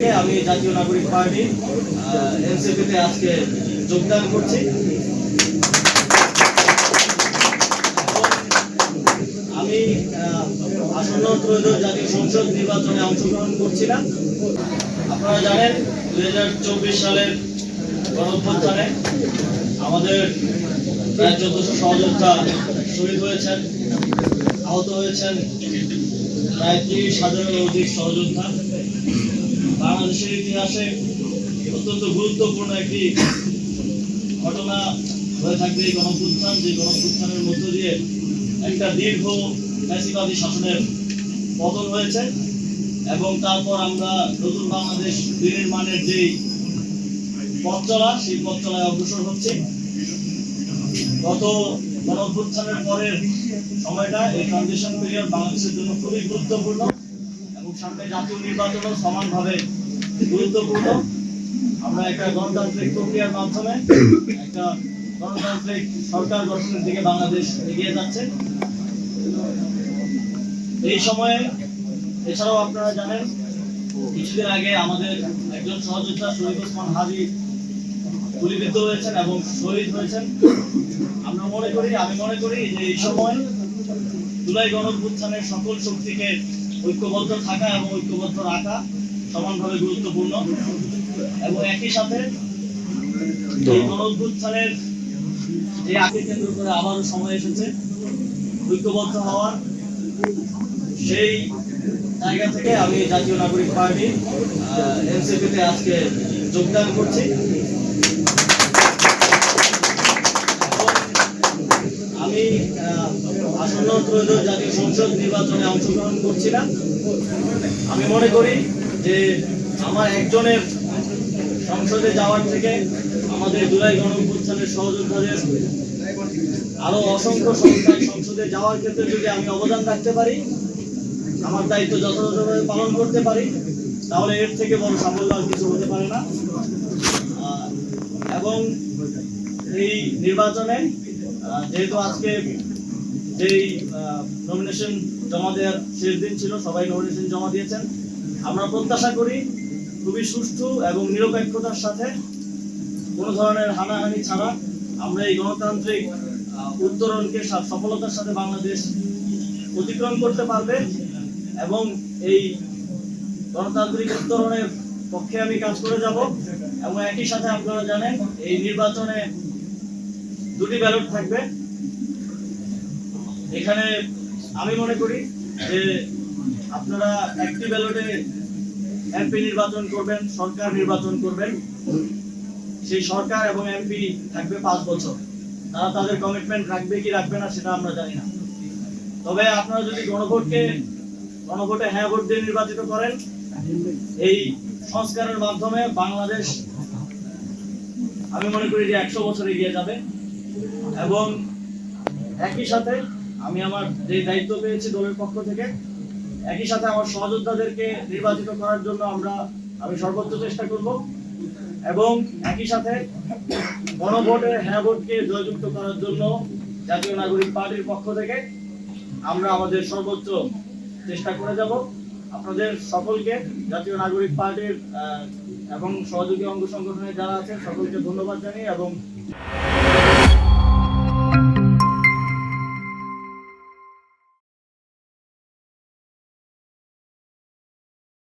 আমি জাতীয় নাগরিক পার্টি এনসিপিতে আজকে যোগদান করছি। আমি আসন্ন ত্রয়োদশ জাতীয় সংসদ নির্বাচনে অংশগ্রহণ করছি না আপনারা জানেন, দুই হাজার চব্বিশ সালের গণঅভ্যুত্থানে আমাদের প্রায় চোদ্দশো সহযোদ্ধা শহীদ হয়েছেন, আহত হয়েছেন, প্রায় তিরিশ হাজারের অধিক সহযোদ্ধা। বাংলাদেশের ইতিহাসে অত্যন্ত গুরুত্বপূর্ণ একটি ঘটনা হয়ে থাকবে এই গণপুত্থান, যে গণপুত্থানের মধ্য দিয়ে একটা দীর্ঘ ফ্যাসিবাদী শাসনের পতন হয়েছে এবং তারপর আমরা নতুন বাংলাদেশ বিনির্মাণের যেই পথ চলা সেই পথ চলায় অগ্রসর হচ্ছে। গত গণঅভ্যুত্থানের পরের সময়টা এই ট্রানজিশন পিরিয়ড বাংলাদেশের জন্য খুবই গুরুত্বপূর্ণ এবং সামনে জাতীয় নির্বাচনও সমানভাবে গুরুত্বপূর্ণ। আমরা একটা গণতান্ত্রিক প্রক্রিয়ার মাধ্যমে একটা গণতান্ত্রিক সরকার গঠনের দিকে বাংলাদেশ এগিয়ে যাচ্ছে। এই সময়ে এছাড়াও আপনারা জানেন, কিছুদিন আগে আমাদের একজন সহযোদ্ধা শহীদ ওসমান হাজি গুলিবিদ্ধ হয়েছেন এবং শহীদ হয়েছেন। আমরা মনে করি, আমি মনে করি যে এই সময় জুলাই গণঅভ্যুত্থানের সকল শক্তিকে ঐক্যবদ্ধ থাকা এবং ঐক্যবদ্ধ রাখা সমানভাবে গুরুত্বপূর্ণ এবং একই সাথে এই গণঅভ্যুত্থানের যে আগে কেন্দ্র করে আবারও সময় এসেছে ঐক্যবদ্ধ হওয়ার সেই জায়গা থেকে আমি জাতীয় নাগরিক পার্টি এনসিপিতে আজকে যোগদান করছি। আমি আসন্ন ত্রয়োদশ জাতীয় সংসদ নির্বাচনে অংশগ্রহণ করছি না। আমি মনে করি যে আমার একজনের সংসদে যাওয়ার থেকে আমাদের জুলাই গণঅভ্যুত্থানের সহযোদ্ধাদের আরও অসংখ্য সংখ্যায় সংসদে যাওয়ার ক্ষেত্রে যদি আমি অবদান রাখতে পারি, আমার দায়িত্ব যথাযথভাবে পালন করতে পারি, তাহলে এর থেকে বড় সাফল্য আর কিছু হতে পারে না। এবং এই নির্বাচনে যেহেতু আজকে যেই নমিনেশন জমা দেওয়ার শেষ দিন ছিল, সবাই নমিনেশন জমা দিয়েছেন। আমরা প্রত্যাশা করি খুবই সুষ্ঠু এবং নিরপেক্ষতার সাথে কোনো ধরনের হানাহানি ছাড়া আমরা এই গণতান্ত্রিক উত্তরণকে সফলতার সাথে বাংলাদেশ অতিক্রম করতে পারবে এবং এই গণতান্ত্রিক উত্তরণের পক্ষে আমি কাজ করে যাব এবং একই সাথে আপনারা জানেন এই নির্বাচনে দুটি ব্যালট থাকবে। এখানে আমি মনে করি যে আপনারা একটি ব্যালটে এমপি নির্বাচন করবেন, সরকার নির্বাচন করবেন। সেই সরকার এবং এমপি থাকবে পাঁচ বছর। তারা তাদের কমিটমেন্ট রাখবে কি রাখবে না সেটা আমরা জানি না। তবে আপনারা যদি গণভোটকে, গণভোটে হ্যাঁ ভোট দিয়ে নির্বাচিত করেন, এই সংস্কারের মাধ্যমে বাংলাদেশ আমি মনে করি যে একশো বছর এগিয়ে যাবে। এবং একই সাথে আমি আমার যে দায়িত্ব পেয়েছি দলের পক্ষ থেকে একই সাথে আমার সহযোদ্ধাদেরকে নির্বাচিত করার জন্য আমরা, আমি সর্বোচ্চ চেষ্টা করব এবং একই সাথে গণভোটে হ্যাঁ ভোটকে জয়যুক্ত করার জন্য জাতীয় নাগরিক পার্টির পক্ষ থেকে আমরা আমাদের সর্বোচ্চ চেষ্টা করে যাব। আপনাদের সকলকে জাতীয় নাগরিক পার্টির এবং সহযোগী অঙ্গ সংগঠনের যারা আছেন সকলকে ধন্যবাদ জানিয়ে এবং